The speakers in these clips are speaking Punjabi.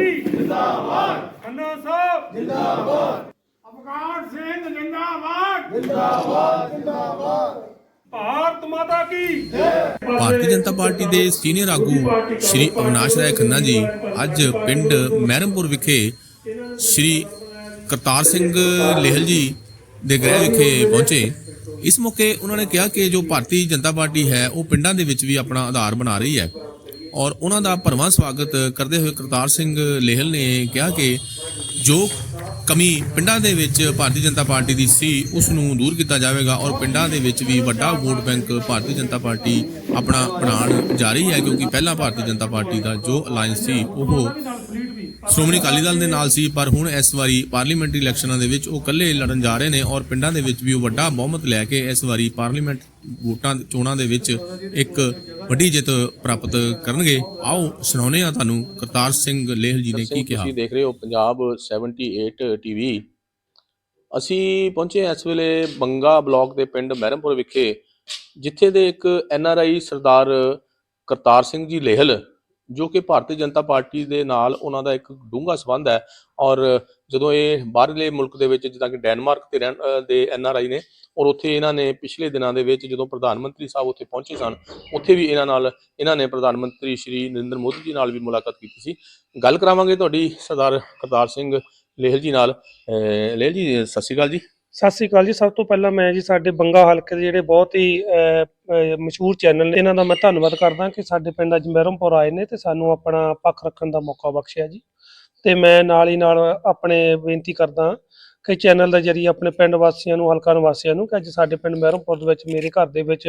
ਪਾਰਟੀ ਜਿੰਦਾਬਾਦ। ਖੰਨਾ ਸਾਹਿਬ। ਜਿੰਦਾਬਾਦ। ਅਫਗਾਨ ਸਿੰਘ ਜਿੰਦਾਬਾਦ। ਜਿੰਦਾਬਾਦ ਜਿੰਦਾਬਾਦ। ਭਾਰਤ ਮਾਤਾ ਕੀ ਭਾਰਤੀ ਜਨਤਾ ਪਾਰਟੀ ਦੇ ਸੀਨੀਅਰ ਆਗੂ ਸ਼੍ਰੀ ਅਵਿਨਾਸ਼ ਰਾਏ ਖੰਨਾ ਜੀ ਅੱਜ ਪਿੰਡ ਮਹਿਰਮਪੁਰ ਵਿਖੇ ਸ਼੍ਰੀ ਕਰਤਾਰ ਸਿੰਘ ਲੇਹਲ ਜੀ ਦੇ ਗ੍ਰਹਿ ਵਿਖੇ ਪਹੁੰਚੇ। ਇਸ ਮੌਕੇ ਉਹਨਾਂ ਨੇ ਕਿਹਾ ਕਿ ਜੋ ਭਾਰਤੀ ਜਨਤਾ ਪਾਰਟੀ ਹੈ ਉਹ ਪਿੰਡਾਂ ਦੇ ਵਿੱਚ ਵੀ ਆਪਣਾ ਆਧਾਰ ਬਣਾ ਰਹੀ ਹੈ। ਔਰ ਉਹਨਾਂ ਦਾ ਭਰਵਾਂ ਸਵਾਗਤ ਕਰਦੇ ਹੋਏ ਕਰਤਾਰ ਸਿੰਘ ਲੇਹਲ ਨੇ ਕਿਹਾ ਕਿ ਜੋ ਕਮੀ ਪਿੰਡਾਂ ਦੇ ਵਿੱਚ ਭਾਰਤੀ ਜਨਤਾ ਪਾਰਟੀ ਦੀ ਸੀ, ਉਸ ਨੂੰ ਦੂਰ ਕੀਤਾ ਜਾਵੇਗਾ ਔਰ ਪਿੰਡਾਂ ਦੇ ਵਿੱਚ ਵੀ ਵੱਡਾ vote bank Bharatiya Janata party ਆਪਣਾ ਬਣਾਉਣ ਜਾ ਰਹੀ ਹੈ ਕਿਉਂਕਿ ਪਹਿਲਾਂ ਭਾਰਤੀ ਜਨਤਾ ਪਾਰਟੀ ਦਾ ਜੋ ਅਲਾਈਅੰਸ ਸੀ ਉਹ ਸ਼੍ਰੋਮਣੀ ਅਕਾਲੀ ਦਲ ਦੇ ਨਾਲ ਸੀ ਪਰ ਹੁਣ ਇਸ ਵਾਰੀ ਪਾਰਲੀਮੈਂਟਰੀ ਇਲੈਕਸ਼ਨਾਂ ਦੇ ਵਿੱਚ ਉਹ ਇਕੱਲੇ ਲੜਨ ਜਾ ਰਹੇ ਨੇ ਔਰ ਪਿੰਡਾਂ ਦੇ ਵਿੱਚ ਵੀ ਉਹ ਵੱਡਾ ਬਹੁਮਤ ਲੈ ਕੇ ਇਸ ਵਾਰੀ ਪਾਰਲੀਮੈਂਟ ਵੋਟਾਂ ਚੋਣਾਂ ਦੇ ਵਿੱਚ ਇੱਕ ਵੱਡੀ ਜਿੱਤ ਪ੍ਰਾਪਤ ਕਰਨਗੇ। ਆਓ ਸੁਣਾਉਂਦੇ ਆ ਤੁਹਾਨੂੰ ਕਰਤਾਰ ਸਿੰਘ ਲੇਹਲ ਜੀ ਨੇ ਕੀ ਕਿਹਾ। ਤੁਸੀਂ ਦੇਖ ਰਹੇ ਹੋ ਪੰਜਾਬ 78 ਟੀਵੀ ਅਸੀਂ ਪਹੁੰਚੇ ਇਸ ਵੇਲੇ ਬੰਗਾ ਬਲਾਕ ਦੇ ਪਿੰਡ ਮਹਿਰਮਪੁਰ ਵਿਖੇ। ਜਿੱਥੇ ਦੇ ਇੱਕ N R I Sardar Kartar Singh ji Lehal, ਜੋ ਕਿ ਭਾਰਤੀ ਜਨਤਾ ਪਾਰਟੀ ਦੇ ਨਾਲ ਉਹਨਾਂ ਦਾ ਇੱਕ ਡੂੰਘਾ ਸੰਬੰਧ ਹੈ ਔਰ ਜਦੋਂ ਇਹ ਬਾਹਰਲੇ ਮੁਲਕ ਦੇ ਵਿੱਚ, ਜਿੱਦਾਂ ਕਿ ਡੈਨਮਾਰਕ ਤੇ ਰਹਿਣ ਦੇ ਐਨ ਆਰ ਆਈ ਨੇ ਔਰ ਉੱਥੇ ਇਹਨਾਂ ਨੇ ਪਿਛਲੇ ਦਿਨਾਂ ਦੇ ਵਿੱਚ ਜਦੋਂ ਪ੍ਰਧਾਨ ਮੰਤਰੀ ਸਾਹਿਬ ਉੱਥੇ ਪਹੁੰਚੇ ਸਨ, ਉੱਥੇ ਵੀ ਇਹਨਾਂ ਨਾਲ, ਇਹਨਾਂ ਨੇ ਪ੍ਰਧਾਨ ਮੰਤਰੀ ਸ਼੍ਰੀ ਨਰਿੰਦਰ ਮੋਦੀ ਜੀ ਨਾਲ ਵੀ ਮੁਲਾਕਾਤ ਕੀਤੀ ਸੀ। ਗੱਲ ਕਰਾਵਾਂਗੇ ਤੁਹਾਡੀ ਸਰਦਾਰ ਕਰਤਾਰ ਸਿੰਘ ਲੇਹਲ ਜੀ ਨਾਲ। ਲੇਹਲ ਜੀ, ਸਤਿ ਸ਼੍ਰੀ ਅਕਾਲ ਜੀ। ਸਤਿ ਸ੍ਰੀ ਅਕਾਲ ਜੀ। ਸਭ ਤੋਂ ਪਹਿਲਾਂ ਮੈਂ ਜੀ ਸਾਡੇ ਬੰਗਾ ਹਲਕੇ ਦੇ ਜਿਹੜੇ ਬਹੁਤ ਹੀ ਮਸ਼ਹੂਰ ਚੈਨਲ ਨੇ, ਇਹਨਾਂ ਦਾ ਮੈਂ ਧੰਨਵਾਦ ਕਰਦਾ ਕਿ ਸਾਡੇ ਪਿੰਡ ਅੱਜ ਮਹਿਰਮਪੁਰ ਆਏ ਨੇ ਤੇ ਸਾਨੂੰ ਆਪਣਾ ਪੱਖ ਰੱਖਣ ਦਾ ਮੌਕਾ ਬਖਸ਼ਿਆ ਜੀ। ਤੇ ਮੈਂ ਨਾਲ ਹੀ ਨਾਲ ਆਪਣੇ ਬੇਨਤੀ ਕਰਦਾ ਕਿ ਚੈਨਲ ਦੇ ਜਰੀਏ ਆਪਣੇ ਪਿੰਡ ਵਾਸੀਆਂ ਨੂੰ, ਹਲਕਾ ਨਿਵਾਸੀਆਂ ਨੂੰ ਕਿ ਅੱਜ ਸਾਡੇ ਪਿੰਡ ਮਹਿਰਮਪੁਰ ਦੇ ਵਿੱਚ, ਮੇਰੇ ਘਰ ਦੇ ਵਿੱਚ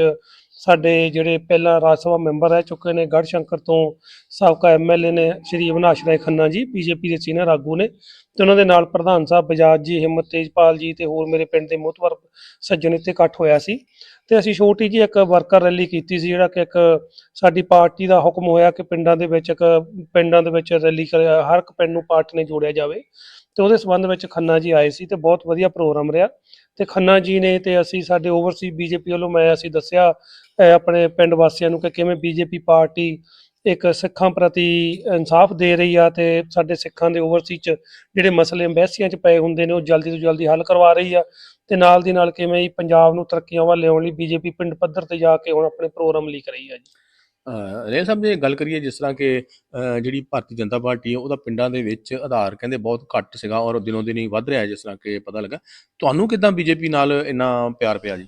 ਸਾਡੇ ਜਿਹੜੇ ਪਹਿਲਾਂ ਰਾਜ ਸਭਾ ਮੈਂਬਰ ਰਹਿ ਚੁੱਕੇ ਨੇ ਗੜ੍ਹ ਸ਼ੰਕਰ ਤੋਂ ਸਾਬਕਾ ਐਮਐਲਏ ਨੇ ਸ਼੍ਰੀ ਅਵਿਨਾਸ਼ ਰਾਏ ਖੰਨਾ ਜੀ ਬੀਜੇਪੀ ਦੇ ਸੀਨੀਅਰ ਆਗੂ ਨੇ ਤੇ ਉਹਨਾਂ ਦੇ ਨਾਲ ਪ੍ਰਧਾਨ ਸਾਹਿਬ ਬਜਾਜ ਜੀ ਹਿੰਮਤ ਤੇਜਪਾਲ ਜੀ ਤੇ ਹੋਰ ਮੇਰੇ ਪਿੰਡ ਦੇ ਮੋਹਤਵਰ ਸੱਜਣ ਇੱਥੇ ਇਕੱਠ ਹੋਇਆ ਸੀ। ਤੇ ਅਸੀਂ ਛੋਟੀ ਜੀ ਇੱਕ ਵਰਕਰ ਰੈਲੀ ਕੀਤੀ ਸੀ, ਜਿਹੜਾ ਕਿ ਇੱਕ ਸਾਡੀ ਪਾਰਟੀ ਦਾ ਹੁਕਮ ਹੋਇਆ ਕਿ ਪਿੰਡਾਂ ਦੇ ਵਿੱਚ ਇੱਕ, ਪਿੰਡਾਂ ਦੇ ਵਿੱਚ ਰੈਲੀ ਕਰਿਆ ਹਰ ਇੱਕ ਪਿੰਡ ਨੂੰ ਪਾਰਟੀ ਨੇ ਜੋੜਿਆ ਜਾਵੇ। ਤੇ ਉਹਦੇ ਸੰਬੰਧ ਵਿੱਚ ਖੰਨਾ ਜੀ ਆਏ ਸੀ ਤੇ ਬਹੁਤ ਵਧੀਆ ਪ੍ਰੋਗਰਾਮ ਰਿਹਾ। ਤੇ ਖੰਨਾ ਜੀ ਨੇ ਤੇ ਅਸੀਂ ਸਾਡੇ ਓਵਰਸੀ ਬੀਜੇਪੀ ਵੱਲੋਂ ਮੈਂ, ਅਸੀਂ ਦੱਸਿਆ ਆਪਣੇ ਪਿੰਡ ਵਾਸੀਆਂ ਨੂੰ ਕਿ ਕਿਵੇਂ ਬੀਜੇਪੀ ਪਾਰਟੀ ਇੱਕ ਸਿੱਖਾਂ ਪ੍ਰਤੀ ਇਨਸਾਫ ਦੇ ਰਹੀ ਆ ਤੇ ਸਾਡੇ ਸਿੱਖਾਂ ਦੇ ਓਵਰਸੀ ਚ ਜਿਹੜੇ ਮਸਲੇ ਅੰਬੈਸੀਆਂ ਚ ਪਏ ਹੁੰਦੇ ਨੇ, ਉਹ ਜਲਦੀ ਤੋਂ ਜਲਦੀ ਹੱਲ ਕਰਵਾ ਰਹੀ ਆ ਤੇ ਨਾਲ ਦੀ ਨਾਲ ਕਿਵੇਂ ਪੰਜਾਬ ਨੂੰ ਤਰੱਕੀਆਂ ਵੱਲ ਲਿਆਉਣ ਲਈ ਬੀਜੇਪੀ ਪਿੰਡ ਪੱਧਰ ਤੇ ਜਾ ਕੇ ਹੁਣ ਆਪਣੇ ਪ੍ਰੋਗਰਾਮ ਲੀਕ ਰਹੀ ਆ ਜੀ। ਅਹ ਸਾਹਿਬ, ਜੇ ਗੱਲ ਕਰੀਏ ਜਿਸ ਤਰ੍ਹਾਂ ਕਿ ਜਿਹੜੀ ਭਾਰਤੀ ਜਨਤਾ ਪਾਰਟੀ ਹੈ ਉਹਦਾ ਪਿੰਡਾਂ ਦੇ ਵਿੱਚ ਆਧਾਰ ਕਹਿੰਦੇ ਬਹੁਤ ਘੱਟ ਸੀਗਾ ਔਰ ਦਿਨੋਂ ਦਿਨ ਹੀ ਵੱਧ ਰਿਹਾ ਜਿਸ ਤਰ੍ਹਾਂ ਕਿ ਪਤਾ ਲੱਗਾ। ਤੁਹਾਨੂੰ ਕਿਦਾਂ ਬੀਜੇਪੀ ਨਾਲ ਇੰਨਾ ਪਿਆਰ ਪਿਆ ਜੀ?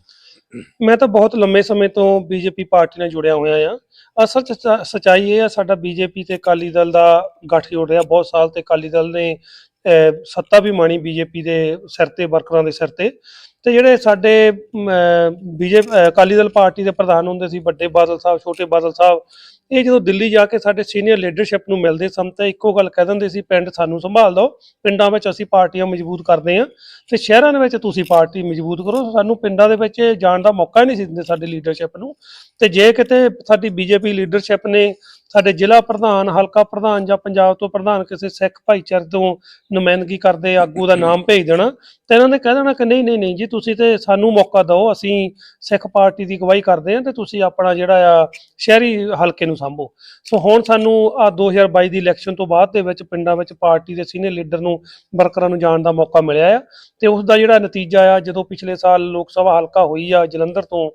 ਮੈਂ ਤਾਂ ਬਹੁਤ ਲੰਮੇ ਸਮੇਂ ਤੋਂ ਬੀਜੇਪੀ ਪਾਰਟੀ ਨਾਲ ਜੁੜਿਆ ਹੋਇਆ ਆ ਅਸਲ ਚ ਸੱਚਾਈ ਇਹ ਆ ਸਾਡਾ ਬੀਜੇਪੀ ਤੇ ਅਕਾਲੀ ਦਲ ਦਾ ਗੱਠਜੋੜ ਰਿਹਾ। ਬਹੁਤ ਸਾਲ ਤੇ ਅਕਾਲੀ ਦਲ ਨੇ ਅਹ, ਸੱਤਾ ਵੀ ਮਾਣੀ ਬੀਜੇਪੀ ਦੇ ਸਿਰ ਤੇ ਵਰਕਰਾਂ ਦੇ ਸਿਰ ਤੇ। ਤੇ ਜਿਹੜੇ ਸਾਡੇ ਬੀਜੇਪੀ ਅਕਾਲੀ ਦਲ ਪਾਰਟੀ ਦੇ ਪ੍ਰਧਾਨ ਹੁੰਦੇ ਸੀ ਵੱਡੇ ਬਾਦਲ ਸਾਹਿਬ ਛੋਟੇ ਬਾਦਲ ਸਾਹਿਬ ਇਹ ਜਦੋਂ ਦਿੱਲੀ ਜਾ ਕੇ ਸਾਡੇ ਸੀਨੀਅਰ ਲੀਡਰਸ਼ਿਪ ਨੂੰ ਮਿਲਦੇ ਸਨ ਤਾਂ ਇੱਕੋ ਗੱਲ ਕਹਿ ਦਿੰਦੇ ਸੀ, ਪਿੰਡ ਸਾਨੂੰ ਸੰਭਾਲ ਦਿਓ, ਪਿੰਡਾਂ ਵਿੱਚ ਅਸੀਂ ਪਾਰਟੀਆਂ ਮਜ਼ਬੂਤ ਕਰਦੇ ਹਾਂ ਤੇ ਸ਼ਹਿਰਾਂ ਦੇ ਵਿੱਚ ਤੁਸੀਂ ਪਾਰਟੀ ਮਜ਼ਬੂਤ ਕਰੋ। ਸਾਨੂੰ ਪਿੰਡਾਂ ਦੇ ਵਿੱਚ ਜਾਣ ਦਾ ਮੌਕਾ ਹੀ ਨਹੀਂ ਸੀ ਦਿੰਦੇ ਸਾਡੀ ਲੀਡਰਸ਼ਿਪ ਨੂੰ। ਤੇ ਜੇ ਕਿਤੇ ਸਾਡੀ ਬੀਜੇਪੀ ਲੀਡਰਸ਼ਿਪ ਨੇ ਸਾਡੇ ਜ਼ਿਲ੍ਹਾ ਪ੍ਰਧਾਨ, ਹਲਕਾ ਪ੍ਰਧਾਨ ਜਾਂ ਪੰਜਾਬ ਤੋਂ ਪ੍ਰਧਾਨ ਕਿਸੇ ਸਿੱਖ ਭਾਈਚਾਰੇ ਤੋਂ ਨੁਮਾਇੰਦਗੀ ਕਰਦੇ, ਆਗੂ ਦਾ ਨਾਮ ਭੇਜ ਦੇਣਾ, ਤੇ ਇਹਨਾਂ ਨੇ ਕਹਿ ਦੇਣਾ ਕਿ ਨਹੀਂ ਨਹੀਂ ਨਹੀਂ ਜੀ, ਤੁਸੀਂ ਤੇ ਸਾਨੂੰ ਮੌਕਾ ਦਿਓ, ਅਸੀਂ ਸਿੱਖ ਪਾਰਟੀ ਦੀ ਅਗਵਾਈ ਕਰਦੇ ਹਾਂ ਤੇ ਤੁਸੀਂ ਆਪਣਾ ਜਿਹੜਾ ਆ ਸ਼ਹਿਰੀ ਹਲਕੇ ਨੂੰ ਸੰਭੋ। ਸੋ ਹੁਣ ਸਾਨੂੰ ਆ 2022 ਦੀ ਇਲੈਕਸ਼ਨ ਤੋਂ ਬਾਅਦ ਦੇ ਵਿੱਚ ਪਿੰਡਾਂ ਵਿੱਚ ਪਾਰਟੀ ਦੇ ਸੀਨੀਅਰ ਲੀਡਰ ਨੂੰ, ਵਰਕਰਾਂ ਨੂੰ ਜਾਣ ਦਾ ਮੌਕਾ ਮਿਲਿਆ ਆ, ਤੇ ਉਸ ਦਾ ਜਿਹੜਾ ਨਤੀਜਾ ਆ, ਜਦੋਂ ਪਿਛਲੇ ਸਾਲ ਲੋਕ ਸਭਾ ਹਲਕਾ ਹੋਈ ਆ ਜਲੰਧਰ ਤੋਂ,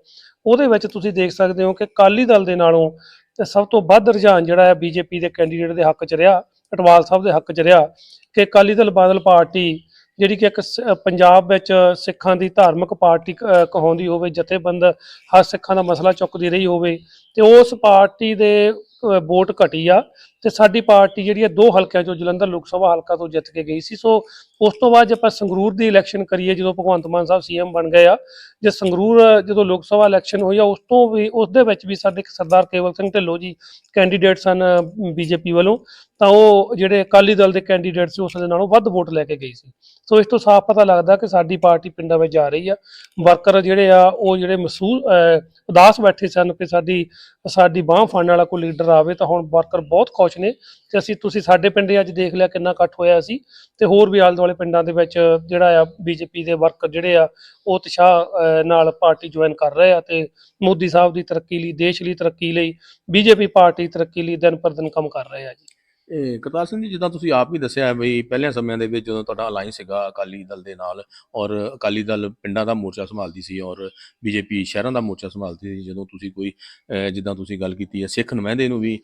ਉਹਦੇ ਵਿੱਚ ਤੁਸੀਂ ਦੇਖ ਸਕਦੇ ਹੋ ਕਿ ਅਕਾਲੀ ਦਲ ਦੇ ਨਾਲੋਂ ਤੇ ਸਭ ਤੋਂ ਵੱਧ ਰੁਝਾਨ ਜਿਹੜਾ ਹੈ ਬੀਜੇਪੀ ਦੇ ਕੈਂਡੀਡੇਟ ਦੇ ਹੱਕ 'ਚ ਰਿਹਾ, ਅਟਵਾਲ ਸਾਹਿਬ ਦੇ ਹੱਕ 'ਚ ਰਿਹਾ ਕਿ ਅਕਾਲੀ ਦਲ ਬਾਦਲ ਪਾਰਟੀ ਜਿਹੜੀ ਕਿ ਇੱਕ ਪੰਜਾਬ ਵਿੱਚ ਸਿੱਖਾਂ ਦੀ ਧਾਰਮਿਕ ਪਾਰਟੀ ਕਹਾਉਂਦੀ ਹੋਵੇ, ਜਥੇਬੰਦ ਹਰ ਸਿੱਖਾਂ ਦਾ ਮਸਲਾ ਚੁੱਕਦੀ ਰਹੀ ਹੋਵੇ ਤੇ ਉਸ ਪਾਰਟੀ ਦੇ ਵੋਟ ਘਟੀ ਆ ਤੇ ਸਾਡੀ ਪਾਰਟੀ ਜਿਹੜੀ ਹੈ ਦੋ ਹਲਕਿਆਂ ਚੋਂ ਜਲੰਧਰ ਲੋਕ ਸਭਾ ਹਲਕਾ ਤੋਂ ਜਿੱਤ ਕੇ ਗਈ ਸੀ। ਸੋ ਉਸ ਤੋਂ ਬਾਅਦ ਜੇ ਆਪਾਂ ਸੰਗਰੂਰ ਦੀ ਇਲੈਕਸ਼ਨ ਕਰੀਏ, ਜਦੋਂ ਭਗਵੰਤ ਮਾਨ ਸਾਹਿਬ ਸੀਐਮ ਬਣ ਗਏ ਆ, ਜੇ ਸੰਗਰੂਰ ਜਦੋਂ ਲੋਕ ਸਭਾ ਇਲੈਕਸ਼ਨ ਹੋਈ ਆ, ਉਸ ਤੋਂ ਵੀ, ਉਸ ਦੇ ਵਿੱਚ ਵੀ ਸਾਡੇ ਸਰਦਾਰ ਕੇਵਲ ਸਿੰਘ ਢਿੱਲੋਂ ਜੀ ਕੈਂਡੀਡੇਟ ਸਨ ਬੀਜੇਪੀ ਵੱਲੋਂ, ਤਾਂ ਉਹ ਜਿਹੜੇ ਅਕਾਲੀ ਦਲ ਦੇ ਕੈਂਡੀਡੇਟ ਸੀ, ਉਸ ਦੇ ਨਾਲੋਂ ਵੱਧ ਵੋਟ ਲੈ ਕੇ ਗਈ ਸੀ। ਸੋ ਇਸ ਤੋਂ ਸਾਫ਼ ਪਤਾ ਲੱਗਦਾ ਕਿ ਸਾਡੀ ਪਾਰਟੀ ਪਿੰਡਾਂ ਵਿੱਚ ਜਾ ਰਹੀ ਆ। ਵਰਕਰ ਜਿਹੜੇ ਆ, ਉਹ ਜਿਹੜੇ ਮਸੂਲ ਉਦਾਸ ਬੈਠੇ ਸਨ ਕਿ ਸਾਡੀ ਸਾਡੀ ਬਾਹ ਫੜਨ ਵਾਲਾ ਕੋਈ ਲੀਡਰ ਆਵੇ, ਤਾਂ ਹੁਣ ਵਰਕਰ ਬਹੁਤ ਖੁਸ਼ ਨੇ ਤੇ ਅਸੀਂ ਤੁਸੀਂ ਸਾਡੇ ਪਿੰਡ ਅੱਜ ਦੇਖ ਲਿਆ ਕਿੰਨਾ ਇਕੱਠ ਹੋਇਆ ਸੀ ਤੇ ਹੋਰ ਵੀ ਆਲੇ ਦੁਆਲੇ ਪਿੰਡਾਂ ਦੇ ਵਿੱਚ ਜਿਹੜਾ ਆ ਬੀਜੇਪੀ ਦੇ ਵਰਕਰ ਜਿਹੜੇ ਆ, ਉਹ ਉਤਸ਼ਾਹ ਨਾਲ ਪਾਰਟੀ ਜੁਆਇਨ ਕਰ ਰਹੇ ਆ ਤੇ ਮੋਦੀ ਸਾਹਿਬ ਦੀ ਤਰੱਕੀ ਲਈ, ਦੇਸ਼ ਲਈ ਤਰੱਕੀ ਲਈ ਬੀਜੇਪੀ ਪਾਰਟੀ ਤਰੱਕੀ ਲਈ ਦਿਨ ਪਰ ਦਿਨ ਕੰਮ ਕਰ ਰਹੇ ਆ ਜੀ। ਇਹ ਕਰਤਾਰ ਸਿੰਘ ਜੀ ਜਿੱਦਾਂ ਤੁਸੀਂ ਆਪ ਵੀ ਦੱਸਿਆ ਬਈ ਪਹਿਲਿਆਂ ਸਮਿਆਂ ਦੇ ਵਿੱਚ ਜਦੋਂ ਤੁਹਾਡਾ ਅਲਾਈਅੰਸ ਸੀਗਾ ਅਕਾਲੀ ਦਲ ਦੇ ਨਾਲ ਔਰ ਅਕਾਲੀ ਦਲ ਪਿੰਡਾਂ ਦਾ ਮੋਰਚਾ ਸੰਭਾਲਦੀ ਸੀ ਔਰ ਬੀਜੇਪੀ ਸ਼ਹਿਰਾਂ ਦਾ ਮੋਰਚਾ ਸੰਭਾਲਦੀ ਸੀ ਜਦੋਂ ਤੁਸੀਂ ਕੋਈ ਜਿੱਦਾਂ ਤੁਸੀਂ ਗੱਲ ਕੀਤੀ ਹੈ ਸਿੱਖ ਨੁਮਾਇੰਦੇ ਨੂੰ ਵੀ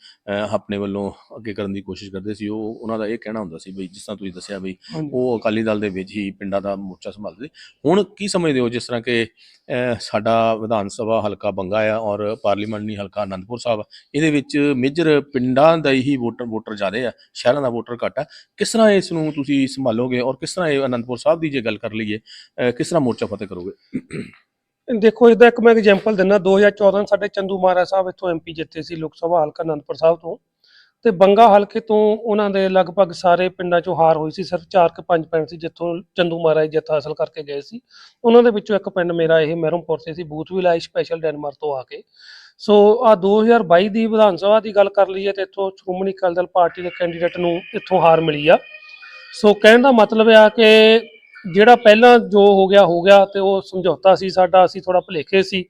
ਆਪਣੇ ਵੱਲੋਂ ਅੱਗੇ ਕਰਨ ਦੀ ਕੋਸ਼ਿਸ਼ ਕਰਦੇ ਸੀ ਉਹ ਉਹਨਾਂ ਦਾ ਇਹ ਕਹਿਣਾ ਹੁੰਦਾ ਸੀ ਬਈ ਜਿਸ ਤਰ੍ਹਾਂ ਤੁਸੀਂ ਦੱਸਿਆ ਬਈ ਹਾਂਜੀ। ਉਹ ਅਕਾਲੀ ਦਲ ਦੇ ਵਿੱਚ ਹੀ ਪਿੰਡਾਂ ਦਾ ਮੋਰਚਾ ਸੰਭਾਲਦੇ ਹੁਣ ਕੀ ਸਮਝਦੇ ਹੋ ਜਿਸ ਤਰ੍ਹਾਂ ਕਿ ਸਾਡਾ ਵਿਧਾਨ ਸਭਾ ਹਲਕਾ ਬੰਗਾ ਆ ਔਰ ਪਾਰਲੀਮੈਂਟਰੀ ਹਲਕਾ ਆਨੰਦਪੁਰ ਸਾਹਿਬ ਇਹਦੇ ਵਿੱਚ ਮੇਜਰ ਪਿੰਡਾਂ ਦਾ ਹੀ ਵੋਟਰ ਵੋਟਰ ਜ਼ਿਆਦੇ ਆ ਸ਼ਹਿਰਾਂ ਦਾ ਵੋਟਰ ਘੱਟ ਆ। ਕਿਸ ਤਰ੍ਹਾਂ ਇਸ ਨੂੰ ਤੁਸੀਂ ਸੰਭਾਲੋਗੇ ਔਰ ਕਿਸ ਤਰ੍ਹਾਂ ਇਹ ਅਨੰਦਪੁਰ ਸਾਹਿਬ ਦੀ ਜੇ ਗੱਲ ਕਰ ਲਈਏ ਅਹ, ਕਿਸ ਤਰ੍ਹਾਂ ਮੋਰਚਾ ਫਤਿਹ ਕਰੋਗੇ? ਦੇਖੋ ਇਹਦਾ ਇੱਕ ਮੈਂ ਐਗਜ਼ਾਮਪਲ ਦਿੰਦਾ 2014 ਨੂੰ ਸਾਡੇ ਚੰਦੂ ਮਹਾਰਾਜ ਸਾਹਿਬ ਇੱਥੋਂ ਐਮਪੀ ਜਿੱਤੇ ਸੀ ਲੋਕ ਸਭਾ ਹਲਕਾ ਅਨੰਦਪੁਰ ਸਾਹਿਬ ਤੋਂ। ਤੇ ਬੰਗਾ ਹਲਕੇ ਤੋਂ ਉਹਨਾਂ ਦੇ ਲਗਭਗ ਸਾਰੇ ਪਿੰਡਾਂ ਚੋਂ ਹਾਰ ਹੋਈ ਸੀ ਸਿਰਫ 4 ਕਿ 5 ਪਿੰਡ ਸੀ ਜਿੱਥੋਂ ਚੰਦੂ ਮਹਾਰਾਜ ਜਿੱਤ ਹਾਸਲ ਕਰਕੇ ਗਏ ਸੀ। ਉਹਨਾਂ ਦੇ ਵਿੱਚੋਂ ਇੱਕ ਪਿੰਡ ਮੇਰਾ ਇਹ ਮਹਿਰਮਪੁਰ ਤੇ ਸੀ, ਬੂਥ ਵੀ ਲਾਈ ਸਪੈਸ਼ਲ ਡੈਨਮਾਰਕ ਤੋਂ ਆ ਕੇ। ਸੋ ਆ 2022 ਦੀ ਵਿਧਾਨ ਸਭਾ ਦੀ ਗੱਲ ਕਰ ਲਈਏ ਤੇ ਇੱਥੋਂ ਸ਼੍ਰੋਮਣੀ ਅਕਾਲੀ ਦਲ ਪਾਰਟੀ ਦੇ ਕੈਂਡੀਡੇਟ ਨੂੰ ਇੱਥੋਂ ਹਾਰ ਮਿਲੀ ਆ। ਸੋ ਕਹਿਣ ਦਾ ਮਤਲਬ ਆ ਕਿ ਜਿਹੜਾ ਪਹਿਲਾਂ ਜੋ ਹੋ ਗਿਆ ਹੋ ਗਿਆ ਤੇ ਉਹ ਸਮਝੌਤਾ ਸੀ ਸਾਡਾ, ਅਸੀਂ ਥੋੜਾ ਭੁਲੇਖੇ ਸੀ।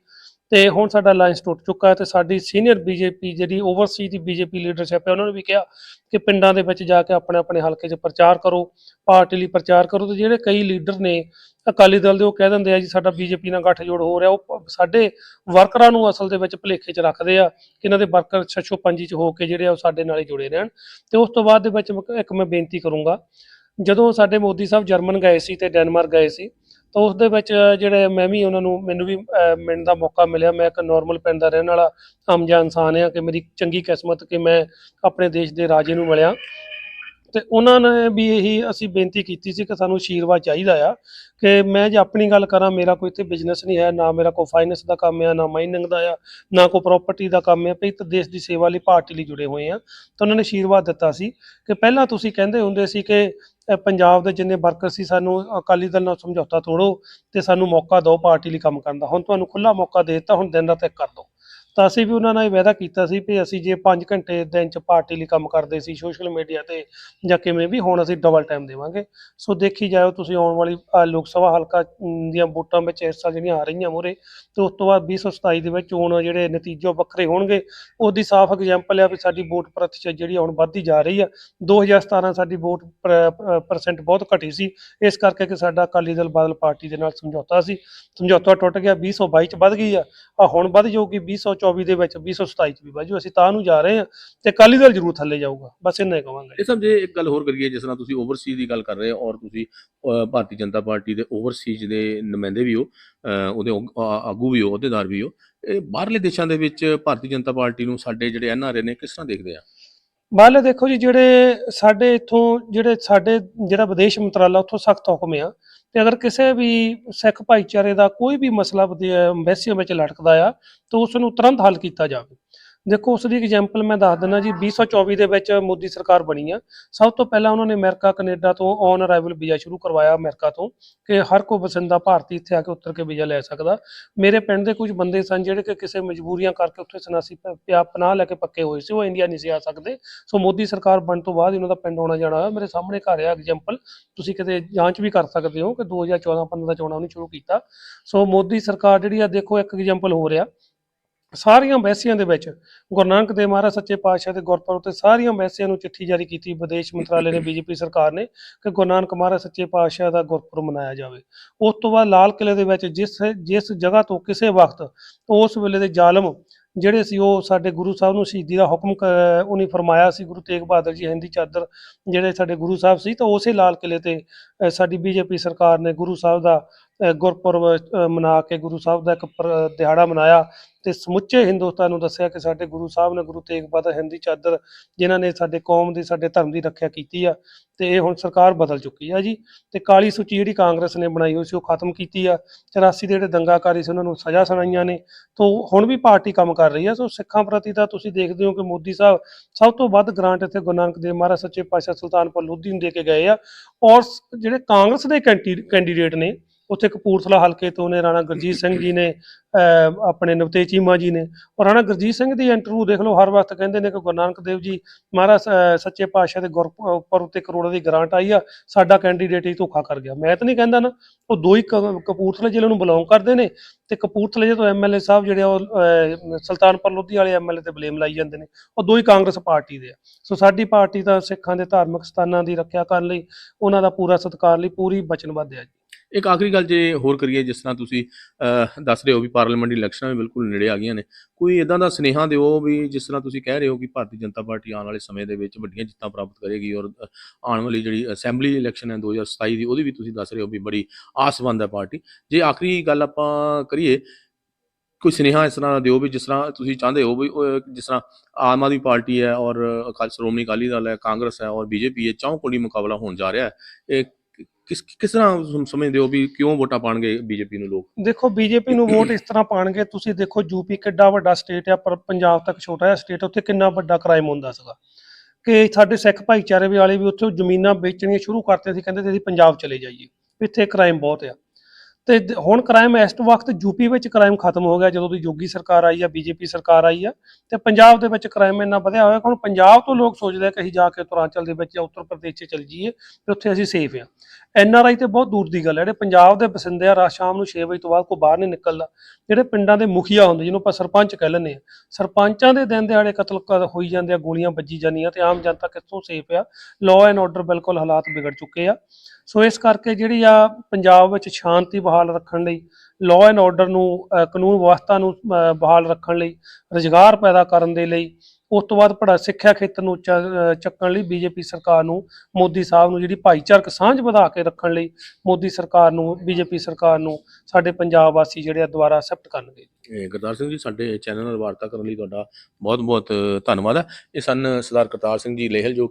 ਤੇ ਹੁਣ ਸਾਡਾ ਅਲਾਈਅੰਸ ਟੁੱਟ ਚੁੱਕਾ ਹੈ ਤੇ ਸਾਡੀ ਸੀਨੀਅਰ ਬੀਜੇਪੀ ਜਿਹੜੀ ਓਵਰਸੀ ਦੀ ਬੀਜੇਪੀ ਲੀਡਰਸ਼ਿਪ ਹੈ, ਉਹਨਾਂ ਨੇ ਵੀ ਕਿਹਾ ਕਿ ਪਿੰਡਾਂ ਦੇ ਵਿੱਚ ਜਾ ਕੇ ਆਪਣੇ ਆਪਣੇ ਹਲਕੇ 'ਚ ਪ੍ਰਚਾਰ ਕਰੋ, ਪਾਰਟੀ ਲਈ ਪ੍ਰਚਾਰ ਕਰੋ ਤੇ ਜਿਹੜੇ ਕਈ ਲੀਡਰ ਨੇ ਅਕਾਲੀ ਦਲ ਦੇ ਉਹ ਕਹਿ ਦਿੰਦੇ ਆ ਜੀ ਸਾਡਾ ਬੀਜੇਪੀ ਨਾਲ ਗੱਠਜੋੜ ਹੋ ਰਿਹਾ, ਉਹ ਸਾਡੇ ਵਰਕਰਾਂ ਨੂੰ ਅਸਲ ਦੇ ਵਿੱਚ ਭੁਲੇਖੇ 'ਚ ਰੱਖਦੇ ਆ ਕਿ ਇਹਨਾਂ ਦੇ ਵਰਕਰ ਛੱਛੋ ਪੰਜੀ 'ਚ ਹੋ ਕੇ ਜਿਹੜੇ ਆ ਉਹ ਸਾਡੇ ਨਾਲ ਹੀ ਜੁੜੇ ਰਹਿਣ ਤੇ ਉਸ ਤੋਂ ਬਾਅਦ ਦੇ ਵਿੱਚ ਮੈਂ- ਇੱਕ ਮੈਂ ਬੇਨਤੀ ਕਰੂੰਗਾ, ਜਦੋਂ ਸਾਡੇ ਮੋਦੀ ਸਾਹਿਬ ਜਰਮਨ ਗਏ ਸੀ ਤੇ ਡੈਨਮਾਰਕ ਗਏ ਸੀ ਤਾਂ ਉਸ ਦੇ ਵਿੱਚ ਜਿਹੜੇ ਮੈਂ ਵੀ ਉਹਨਾਂ ਨੂੰ ਮੈਨੂੰ ਵੀ ਮਿਲਣ ਦਾ ਮੌਕਾ ਮਿਲਿਆ। ਮੈਂ ਇੱਕ ਨਾਰਮਲ ਪਿੰਡ ਦਾ ਰਹਿਣ ਵਾਲਾ ਆਮ ਜਿਹਾ ਇਨਸਾਨ ਆ ਕਿ ਮੇਰੀ ਚੰਗੀ ਕਿਸਮਤ ਕਿ ਮੈਂ ਆਪਣੇ ਦੇਸ਼ ਦੇ ਰਾਜੇ ਨੂੰ ਮਿਲਿਆ। ਤੇ ਉਹਨਾਂ ਨੇ ਵੀ ਇਹੀ ਅਸੀਂ ਬੇਨਤੀ ਕੀਤੀ ਸੀ ਕਿ ਸਾਨੂੰ ਆਸ਼ੀਰਵਾਦ ਚਾਹੀਦਾ ਆ ਕਿ ਮੈਂ ਜੇ ਆਪਣੀ ਗੱਲ ਕਰਾਂ, ਮੇਰਾ ਕੋਈ ਇੱਥੇ ਬਿਜ਼ਨਸ ਨਹੀਂ ਹੈ, ਨਾ ਮੇਰਾ ਕੋਈ ਫਾਈਨੈਂਸ ਦਾ ਕੰਮ ਆ, ਨਾ ਮਾਈਨਿੰਗ ਦਾ ਆ, ਨਾ ਕੋਈ ਪ੍ਰਾਪਰਟੀ ਦਾ ਕੰਮ ਆ ਵੀ ਤਾਂ ਦੇਸ਼ ਦੀ ਸੇਵਾ ਲਈ ਪਾਰਟੀ ਲਈ ਜੁੜੇ ਹੋਏ ਆ। ਤਾਂ ਉਹਨਾਂ ਨੇ ਆਸ਼ੀਰਵਾਦ ਦਿੱਤਾ ਸੀ ਕਿ ਪਹਿਲਾਂ ਤੁਸੀਂ ਕਹਿੰਦੇ ਹੁੰਦੇ ਸੀ ਕਿ ਅਹ ਪੰਜਾਬ ਦੇ ਜਿੰਨੇ ਵਰਕਰ ਸੀ, ਸਾਨੂੰ ਅਕਾਲੀ ਦਲ ਨਾਲ ਸਮਝੌਤਾ ਤੋੜੋ ਤੇ ਸਾਨੂੰ ਮੌਕਾ ਦਿਓ ਪਾਰਟੀ ਲਈ ਕੰਮ ਕਰਨ ਦਾ। ਹੁਣ ਤੁਹਾਨੂੰ ਖੁੱਲਾ ਮੌਕਾ ਦੇ ਦਿੱਤਾ, ਹੁਣ ਦਿਨ ਰਾਤ ਇੱਕ ਕਰ ਦਿਓ। ਤਾਂ ਅਸੀਂ ਵੀ ਉਹਨਾਂ ਨਾਲ ਇਹ ਵਾਅਦਾ ਕੀਤਾ ਸੀ ਵੀ ਅਸੀਂ ਜੇ 5 ਘੰਟੇ ਦਿਨ ਚ ਪਾਰਟੀ ਲਈ ਕੰਮ ਕਰਦੇ ਸੀ ਸੋਸ਼ਲ ਮੀਡੀਆ ਤੇ ਜਾਂ ਕਿਵੇਂ ਵੀ ਹੁਣ ਅਸੀਂ ਡਬਲ ਟਾਈਮ ਦੇਵਾਂਗੇ। ਸੋ ਦੇਖੀ ਜਾਇਓ ਤੁਸੀਂ ਆਉਣ ਵਾਲੀ ਅਹ, ਲੋਕ ਸਭਾ ਹਲਕਾ ਅਮ, ਦੀਆਂ ਵੋਟਾਂ ਵਿੱਚ ਇਸ ਸਾਲ ਜਿਹੜੀਆਂ ਆ ਰਹੀਆਂ ਮੂਹਰੇ ਤੇ ਉਸ ਤੋਂ ਬਾਅਦ 2027 ਦੇ ਵਿੱਚ ਚੋਣ ਜਿਹੜੇ ਨਤੀਜੇ ਉਹ ਵੱਖਰੇ ਹੋਣਗੇ। ਉਹਦੀ ਸਾਫ਼ ਐਗਜ਼ਾਮਪਲ ਆ ਵੀ ਸਾਡੀ ਵੋਟ ਪ੍ਰਤੀਸ਼ਤ ਜਿਹੜੀ ਆ ਹੁਣ ਵੱਧਦੀ ਜਾ ਰਹੀ ਆ। 2017 ਸਾਡੀ ਵੋਟ ਪਰਸੈਂਟ ਬਹੁਤ ਘਟੀ ਸੀ। ਇਸ ਕਰਕੇ ਕਿ ਸਾਡਾ ਅਕਾਲੀ ਦਲ ਬਾਦਲ ਪਾਰਟੀ ਦੇ ਨਾਲ ਸਮਝੌਤਾ ਸੀ। ਸਮਝੌਤਾ ਟੁੱਟ ਗਿਆ 2022 ਚ ਵੱਧ ਗਈ ਆ। ਆ ਹੁਣ ਵੱਧ ਜਾਊਗੀ 2024 ਦੇ ਵਿੱਚ 2027 ਚ ਵੀ ਵੱਧ ਅਸੀਂ ਤਾਂ ਨੂੰ ਜਾ ਰਹੇ ਆ ਤੇ ਅਕਾਲੀ ਦਲ ਜ਼ਰੂਰ ਥੱਲੇ ਜਾਊਗਾ। ਬਸ ਇੰਨਾ ਹੀ ਕਵਾਂਗੇ ਇਹ ਜੇ। ਇੱਕ ਗੱਲ ਹੋਰ ਕਰੀਏ ਜਿਸ ਤਰ੍ਹਾਂ ਤੁਸੀਂ ਓਵਰਸੀਜ਼ ਦੀ ਗੱਲ ਕਰ ਰਹੇ ਹੋ ਔਰ ਤੁਸੀਂ ਭਾਰਤੀ ਜਨਤਾ ਪਾਰਟੀ ਦੇ ਓਵਰਸੀਜ਼ ਦੇ ਨੁਮਾਇੰਦੇ ਵੀ ਹੋ ਉਹਦੇ ਆਗੂ ਵੀ ਹੋ ਅਹੁਦੇਦਾਰ ਵੀ ਹੋ ਇਹ ਬਾਹਰਲੇ ਦੇਸ਼ਾਂ ਦੇ ਵਿੱਚ ਭਾਰਤੀ ਜਨਤਾ ਪਾਰਟੀ ਨੂੰ ਸਾਡੇ ਜਿਹੜੇ ਐਨਆਰਏ ਨੇ ਕਿਸ ਤਰ੍ਹਾਂ ਦੇਖਦੇ ਆ? ਮਾਲੇ ਦੇਖੋ ਜੀ, ਜਿਹੜੇ ਸਾਡੇ ਇੱਥੋਂ ਜਿਹੜੇ ਸਾਡੇ ਜਿਹੜਾ ਵਿਦੇਸ਼ ਮੰਤਰਾਲਾ ਉੱਥੋਂ ਸਖਤ ਹੁਕਮ ਆ, ਤੇ ਅਗਰ ਕਿਸੇ ਵੀ ਸਿੱਖ ਭਾਈਚਾਰੇ ਦਾ ਕੋਈ ਵੀ ਮਸਲਾ ਐਮਬੈਸੀਆਂ ਵਿੱਚ ਲਟਕਦਾ ਆ, ਤਾਂ ਉਸ ਨੂੰ ਤੁਰੰਤ ਹੱਲ ਕੀਤਾ ਜਾਵੇ। ਦੇਖੋ ਉਸ ਦੀ ਐਗਜ਼ਾਮਪਲ ਮੈਂ ਦੱਸ ਦਿੰਦਾ ਜੀ 2024 ਦੇ ਵਿੱਚ ਮੋਦੀ ਸਰਕਾਰ ਬਣੀ ਆ। ਸਭ ਤੋਂ ਪਹਿਲਾਂ ਉਹਨਾਂ ਨੇ ਅਮਰੀਕਾ, ਕੈਨੇਡਾ ਤੋਂ ਔਨ ਅਰਾਈਵਲ ਵੀਜ਼ਾ ਸ਼ੁਰੂ ਕਰਵਾਇਆ ਅਮਰੀਕਾ ਤੋਂ ਕਿ ਹਰ ਕੋਈ ਵਸਿੰਦਾ ਭਾਰਤੀ ਇੱਥੇ ਆ ਕੇ ਉਤਰ ਕੇ ਵੀਜ਼ਾ ਲੈ ਸਕਦਾ। ਮੇਰੇ ਪਿੰਡ ਦੇ ਕੁਝ ਬੰਦੇ ਸਨ ਜਿਹੜੇ ਕਿ ਕਿਸੇ ਮਜਬੂਰੀਆਂ ਕਰਕੇ ਉੱਥੇ ਸਨਾਸੀ ਪਿਆ, ਪਨਾਹ ਲੈ ਕੇ ਪੱਕੇ ਹੋਏ ਸੀ, ਉਹ ਇੰਡੀਆ ਨਹੀਂ ਸੀ ਆ ਸਕਦੇ। ਸੋ ਮੋਦੀ ਸਰਕਾਰ ਬਣਨ ਤੋਂ ਬਾਅਦ ਇਹਨਾਂ ਦਾ ਪਿੰਡ ਆਉਣਾ ਜਾਣਾ ਹੋਇਆ। ਮੇਰੇ ਸਾਹਮਣੇ ਘਰ ਆ ਐਗਜ਼ਾਮਪਲ ਤੁਸੀਂ ਕਿਤੇ ਜਾਂਚ ਵੀ ਕਰ ਸਕਦੇ ਹੋ ਕਿ 2014-15 ਦਾ ਚੋਣਾਂ ਉਹਨੇ ਸ਼ੁਰੂ ਕੀਤਾ। ਸੋ ਮੋਦੀ ਸਰਕਾਰ ਜਿਹੜੀ ਆ ਦੇਖੋ ਇੱਕ ਐਗਜ਼ਾਮਪਲ ਹੋ ਰਿਹਾ ਸਾਰੀਆਂ ਐਮਬੈਸੀਆਂ ਦੇ ਵਿੱਚ, ਗੁਰੂ ਨਾਨਕ ਦੇਵ ਮਹਾਰਾਜ ਸੱਚੇ ਪਾਤਸ਼ਾਹ ਦੇ ਗੁਰਪੁਰਬ ਤੇ ਸਾਰੀਆਂ ਐਮਬੈਸੀਆਂ ਨੂੰ ਚਿੱਠੀ ਜਾਰੀ ਕੀਤੀ ਵਿਦੇਸ਼ ਮੰਤਰਾਲੇ ਨੇ, ਬੀਜੇਪੀ ਸਰਕਾਰ ਨੇ, ਕਿ ਗੁਰੂ ਨਾਨਕ ਮਹਾਰਾਜ ਸੱਚੇ ਪਾਤਸ਼ਾਹ ਦਾ ਗੁਰਪੁਰਬ ਮਨਾਇਆ ਜਾਵੇ। ਉਸ ਤੋਂ ਬਾਅਦ ਲਾਲ ਕਿਲੇ ਦੇ ਵਿੱਚ ਜਿਸ ਜਿਸ ਜਗ੍ਹਾ ਤੋਂ ਕਿਸੇ ਵਕਤ ਉਸ ਵੇਲੇ ਦੇ ਜ਼ਾਲਮ ਜਿਹੜੇ ਸੀ, ਉਹ ਸਾਡੇ ਗੁਰੂ ਸਾਹਿਬ ਨੂੰ ਸ਼ਹੀਦੀ ਦਾ ਹੁਕਮ ਉਹਨੇ ਫਰਮਾਇਆ ਸੀ, ਗੁਰੂ ਤੇਗ ਬਹਾਦਰ ਜੀ ਹਿੰਦੀ ਚਾਦਰ ਜਿਹੜੇ ਸਾਡੇ ਗੁਰੂ ਸਾਹਿਬ ਸੀ, ਤਾਂ ਉਸੇ ਲਾਲ ਕਿਲੇ ਤੇ ਸਾਡੀ ਬੀਜੇਪੀ ਸਰਕਾਰ ਨੇ ਗੁਰੂ ਸਾਹਿਬ ਦਾ ਗੁਰਪੁਰਬ ਮਨਾ ਕੇ ਗੁਰੂ ਸਾਹਿਬ ਦਾ ਇੱਕ ਪਰ- ਦਿਹਾੜਾ ਮਨਾਇਆ ਤੇ ਸਮੁੱਚੇ ਹਿੰਦੁਸਤਾਨ ਨੂੰ ਦੱਸਿਆ ਕਿ ਸਾਡੇ ਗੁਰੂ ਸਾਹਿਬ ਨੇ ਗੁਰੂ ਤੇਗ ਬਹਾਦਰ ਹਿੰਦੀ ਚਾਦਰ ਜਿਨ੍ਹਾਂ ਨੇ ਸਾਡੇ ਕੌਮ ਦੀ, ਸਾਡੇ ਧਰਮ ਦੀ ਰੱਖਿਆ ਕੀਤੀ ਆ ਤੇ ਇਹ ਹੁਣ ਸਰਕਾਰ ਬਦਲ ਚੁੱਕੀ ਆ ਜੀ ਤੇ ਕਾਲੀ ਸੂਚੀ ਜਿਹੜੀ ਕਾਂਗਰਸ ਨੇ ਬਣਾਈ ਹੋਈ ਸੀ ਉਹ ਖਤਮ ਕੀਤੀ ਆ 84 ਦੇ ਜਿਹੜੇ ਦੰਗਾਕਾਰੀ ਸੀ ਉਹਨਾਂ ਨੂੰ ਸਜ਼ਾ ਸੁਣਾਈਆਂ ਨੇ, ਤੋਂ ਹੁਣ ਵੀ ਪਾਰਟੀ ਕੰਮ ਕਰ ਰਹੀ ਆ, ਸੋ ਸਿੱਖਾਂ ਪ੍ਰਤੀ ਤਾਂ ਤੁਸੀਂ ਦੇਖਦੇ ਹੋ ਕਿ ਮੋਦੀ ਸਾਹਿਬ ਸਭ ਤੋਂ ਵੱਧ ਗ੍ਰਾਂਟ ਇੱਥੇ ਗੁਰੂ ਨਾਨਕ ਦੇਵ ਮਹਾਰਾਜ ਸੱਚੇ ਪਾਤਸ਼ਾਹ ਸੁਲਤਾਨਪੁਰ ਲੋਧੀ ਨੂੰ ਦੇ ਕੇ ਗਏ ਆ ਔਰ ਸ- ਜਿਹੜੇ ਕਾਂਗਰਸ ਦੇ ਕੈਂਡੀ- ਕੈਂਡੀਡੇਟ ਨੇ ਉੱਥੇ ਕਪੂਰਥਲਾ ਹਲਕੇ ਤੋਂ ਨੇ ਰਾਣਾ ਗੁਰਜੀਤ ਸਿੰਘ ਜੀ ਨੇ ਆਪਣੇ ਨਵਤੇਜ ਚੀਮਾ ਜੀ ਨੇ ਔਰ ਰਾਣਾ ਗੁਰਜੀਤ ਸਿੰਘ ਦੀ ਇੰਟਰਵਿਊ ਦੇਖ ਲਓ, ਹਰ ਵਕਤ ਕਹਿੰਦੇ ਨੇ ਕਿ ਗੁਰੂ ਨਾਨਕ ਦੇਵ ਜੀ ਮਹਾਰਾਜ ਸੱਚੇ ਪਾਤਸ਼ਾਹ ਦੇ ਗੁਰ, ਉੱਪਰ ਉੱਤੇ ਕਰੋੜਾਂ ਦੀ ਗ੍ਰਾਂਟ ਆਈ ਆ, ਸਾਡਾ ਕੈਂਡੀਡੇਟ ਹੀ ਧੋਖਾ ਕਰ ਗਿਆ। ਮੈਂ ਤਾਂ ਨਹੀਂ ਕਹਿੰਦਾ ਨਾ, ਉਹ ਦੋ ਹੀ ਕ- ਕਪੂਰਥਲੇ ਜ਼ਿਲ੍ਹੇ ਨੂੰ ਬਿਲੋਂਗ ਕਰਦੇ ਨੇ ਤੇ ਕਪੂਰਥਲੇ ਜਿਹੜੇ ਐਮਐਲਏ ਸਾਹਿਬ ਜਿਹੜੇ ਉਹ ਸੁਲਤਾਨਪੁਰ ਲੋਧੀ ਵਾਲੇ ਐਮਐਲਏ ਤੇ ਬਲੇਮ ਲਾਈ ਜਾਂਦੇ ਨੇ, ਉਹ ਦੋ ਹੀ ਕਾਂਗਰਸ ਪਾਰਟੀ ਦੇ ਆ। ਸੋ ਸਾਡੀ ਪਾਰਟੀ ਤਾਂ ਸਿੱਖਾਂ ਦੇ ਧਾਰਮਿਕ ਸਥਾਨਾਂ ਦੀ ਰੱਖਿਆ ਕਰਨ ਲਈ, ਉਹਨਾਂ ਦਾ ਪੂਰਾ ਸਤਿਕਾਰ ਲਈ ਪੂਰੀ ਵਚਨਬੱਧ ਹੈ ਜੀ। ਇੱਕ ਆਖਰੀ ਗੱਲ ਜੇ ਹੋਰ ਕਰੀਏ, ਜਿਸ ਤਰ੍ਹਾਂ ਤੁਸੀਂ ਦੱਸ ਰਹੇ ਹੋ ਵੀ ਪਾਰਲੀਮੈਂਟ ਇਲੈਕਸ਼ਨਾਂ ਵੀ ਬਿਲਕੁਲ ਨੇੜੇ ਆ ਗਈਆਂ ਨੇ। ਕੋਈ ਇਦਾਂ ਦਾ ਸੁਨੇਹਾ ਦਿਓ ਵੀ ਜਿਸ ਤਰ੍ਹਾਂ ਤੁਸੀਂ ਕਹਿ ਰਹੇ ਹੋ ਕਿ ਭਾਰਤੀ ਜਨਤਾ ਪਾਰਟੀ ਆਉਣ ਵਾਲੇ ਸਮੇਂ ਦੇ ਵਿੱਚ ਵੱਡੀਆਂ ਜਿੱਤਾਂ ਪ੍ਰਾਪਤ ਕਰੇਗੀ ਔਰ ਆਉਣ ਵਾਲੀ ਜਿਹੜੀ ਅਸੈਂਬਲੀ ਇਲੈਕਸ਼ਨ ਹੈ 2027 ਦੀ, ਉਹਦੀ ਵੀ ਤੁਸੀਂ ਦੱਸ ਰਹੇ ਹੋ ਵੀ ਬੜੀ ਆਸਵੰਦ ਹੈ ਪਾਰਟੀ। ਜੇ ਆਖਰੀ ਗੱਲ ਆਪਾਂ ਕਰੀਏ, ਕੋਈ ਸੁਨੇਹਾ ਇਸ ਤਰ੍ਹਾਂ ਦਿਓ ਵੀ ਜਿਸ ਤਰ੍ਹਾਂ ਤੁਸੀਂ ਚਾਹੁੰਦੇ ਹੋ ਵੀ ਜਿਸ ਤਰ੍ਹਾਂ ਆਮ ਆਦਮੀ ਪਾਰਟੀ ਹੈ ਔਰ ਅਕਾਲ ਸ਼੍ਰੋਮਣੀ ਅਕਾਲੀ ਦਲ ਹੈ, ਕਾਂਗਰਸ ਹੈ ਔਰ ਬੀਜੇਪੀ ਹੈ ਚੌਂ ਕੋਣੀ ਮੁਕਾਬਲਾ ਹੋਣ ਜਾ ਰਿਹਾ ਹੈ, ਇਹ ਕਿਸ ਕਿਸ ਤਰ੍ਹਾਂ ਤੁਮ ਸਮਝਦੇ ਹੋ ਵੀ ਕਿਉਂ ਵੋਟਾਂ ਪਾਣਗੇ ਬੀਜੇਪੀ ਨੂੰ ਲੋਕ? ਦੇਖੋ ਬੀਜੇਪੀ ਨੂੰ ਵੋਟ ਇਸ ਤਰ੍ਹਾਂ ਪਾਣਗੇ, ਤੁਸੀਂ ਦੇਖੋ ਯੂਪੀ ਕਿੱਡਾ ਵੱਡਾ ਸਟੇਟ ਆ, ਪਰ ਪੰਜਾਬ ਤੱਕ ਛੋਟਾ ਜਿਹਾ ਸਟੇਟ ਉੱਥੇ ਕਿੰਨਾ ਵੱਡਾ ਕ੍ਰਾਈਮ ਹੁੰਦਾ ਸੀਗਾ। ਕਿ ਸਾਡੇ ਸਿੱਖ ਭਾਈਚਾਰੇ ਵੀ ਵਾਲੇ ਵੀ ਉੱਥੇ ਜ਼ਮੀਨਾਂ ਵੇਚਣੀਆਂ ਸ਼ੁਰੂ ਕਰਤੇ ਸੀ, ਕਹਿੰਦੇ ਸੀ ਅਸੀਂ ਪੰਜਾਬ ਚਲੇ ਜਾਈਏ। ਇੱਥੇ ਕ੍ਰਾਈਮ ਬਹੁਤ ਆ। ਤੇ ਹੁਣ ਕ੍ਰਾਈਮ ਇਸ ਵਕਤ ਯੂਪੀ ਵਿੱਚ ਕ੍ਰਾਈਮ ਖਤਮ ਹੋ ਗਿਆ, ਜਦੋਂ ਦੀ ਯੋਗੀ ਸਰਕਾਰ ਆਈ ਆ ਬੀਜੇਪੀ ਸਰਕਾਰ ਆਈ ਆ, ਤੇ ਪੰਜਾਬ ਦੇ ਵਿੱਚ ਕ੍ਰਾਈਮ ਇੰਨਾ ਵਧਿਆ ਹੋਇਆ ਹੁਣ ਪੰਜਾਬ ਤੋਂ ਲੋਕ ਸੋਚਦੇ ਆ ਕਿ ਅਸੀਂ ਜਾ ਕੇ ਉਤਰਾਂਚਲ ਦੇ ਵਿੱਚ ਜਾਂ ਉੱਤਰ ਪ੍ਰਦੇਸ਼ 'ਚ ਚਲ ਜਾਈਏ ਤੇ ਉੱਥੇ ਅਸੀਂ ਸੇਫ ਆ। ਐਨ ਆਰ ਆਈ ਤੇ ਬਹੁਤ ਦੂਰ ਦੀ ਗੱਲ ਹੈ ਜਿਹੜੇ ਪੰਜਾਬ ਦੇ ਬਸਿੰਦੇ ਆ, ਰਾਤ ਸ਼ਾਮ ਨੂੰ 6 ਵਜੇ ਤੋਂ ਬਾਅਦ ਕੋਈ ਬਾਹਰ ਨਹੀਂ ਨਿਕਲਦਾ, ਜਿਹੜੇ ਪਿੰਡਾਂ ਦੇ ਮੁਖੀਆ ਹੁੰਦੇ, ਜਿਹਨੂੰ ਆਪਾਂ ਸਰਪੰਚ ਕਹਿ ਲੈਂਦੇ ਆ, ਸਰਪੰਚਾਂ ਦੇ ਦਿਨ ਦਿਹਾੜੇ ਕਤਲ ਕ- ਹੋਈ ਜਾਂਦੇ ਆ, ਗੋਲੀਆਂ ਵੱਜੀ ਜਾਂਦੀਆਂ ਤੇ ਆਮ ਜਨਤਾ ਕਿੱਥੋਂ ਸੇਫ ਆ? ਲਾਅ ਐਂਡ ਆਰਡਰ ਬਿਲਕੁਲ ਹਾਲਾਤ ਵਿਗੜ ਚੁੱਕੇ ਆ। ਸੋ ਇਸ ਕਰਕੇ ਜਿਹੜੀ ਆ ਪੰਜਾਬ ਵਿੱਚ ਸ਼ਾਂਤੀ ਬਹਾਲ ਰੱਖਣ ਲਈ ਲਾਅ ਐਂਡ ਆਰਡਰ ਨੂੰ ਕਾਨੂੰਨ ਵਿਵਸਥਾ ਨੂੰ ਬਹਾਲ ਰੱਖਣ ਲਈ ਰੁਜ਼ਗਾਰ ਪੈਦਾ ਕਰਨ ਦੇ ਲਈ ਉਸ ਤੋਂ ਬਾਅਦ ਪੜਾ ਸਿੱਖਿਆ ਖੇਤਰ ਨੂੰ ਉੱਚਾ ਅ, ਚੱਕਣ ਲਈ ਬੀਜੇਪੀ ਸਰਕਾਰ ਨੂੰ ਮੋਦੀ ਸਾਹਿਬ ਨੂੰ ਜਿਹੜੀ ਭਾਈਚਾਰਕ ਸਾਂਝ ਵਧਾ ਕੇ ਰੱਖਣ ਲਈ ਮੋਦੀ ਸਰਕਾਰ ਨੂੰ ਬੀਜੇਪੀ ਸਰਕਾਰ ਨੂੰ ਸਾਡੇ ਪੰਜਾਬ ਵਾਸੀ ਜਿਹੜੇ ਆ ਦੁਬਾਰਾ ਐਕਸੈਪਟ ਕਰਨਗੇ। ਕਰਤਾਰ ਸਿੰਘ ਜੀ ਸਾਡੇ ਚੈਨਲ ਨਾਲ ਵਾਰਤਾ ਕਰਨ ਲਈ ਤੁਹਾਡਾ ਬਹੁਤ ਬਹੁਤ ਧੰਨਵਾਦ ਹੈ ਇਹ ਸਨ ਸਰਦਾਰ ਕਰਤਾਰ ਸਿੰਘ ਜੀ ਲੇਹਲ ਜੋ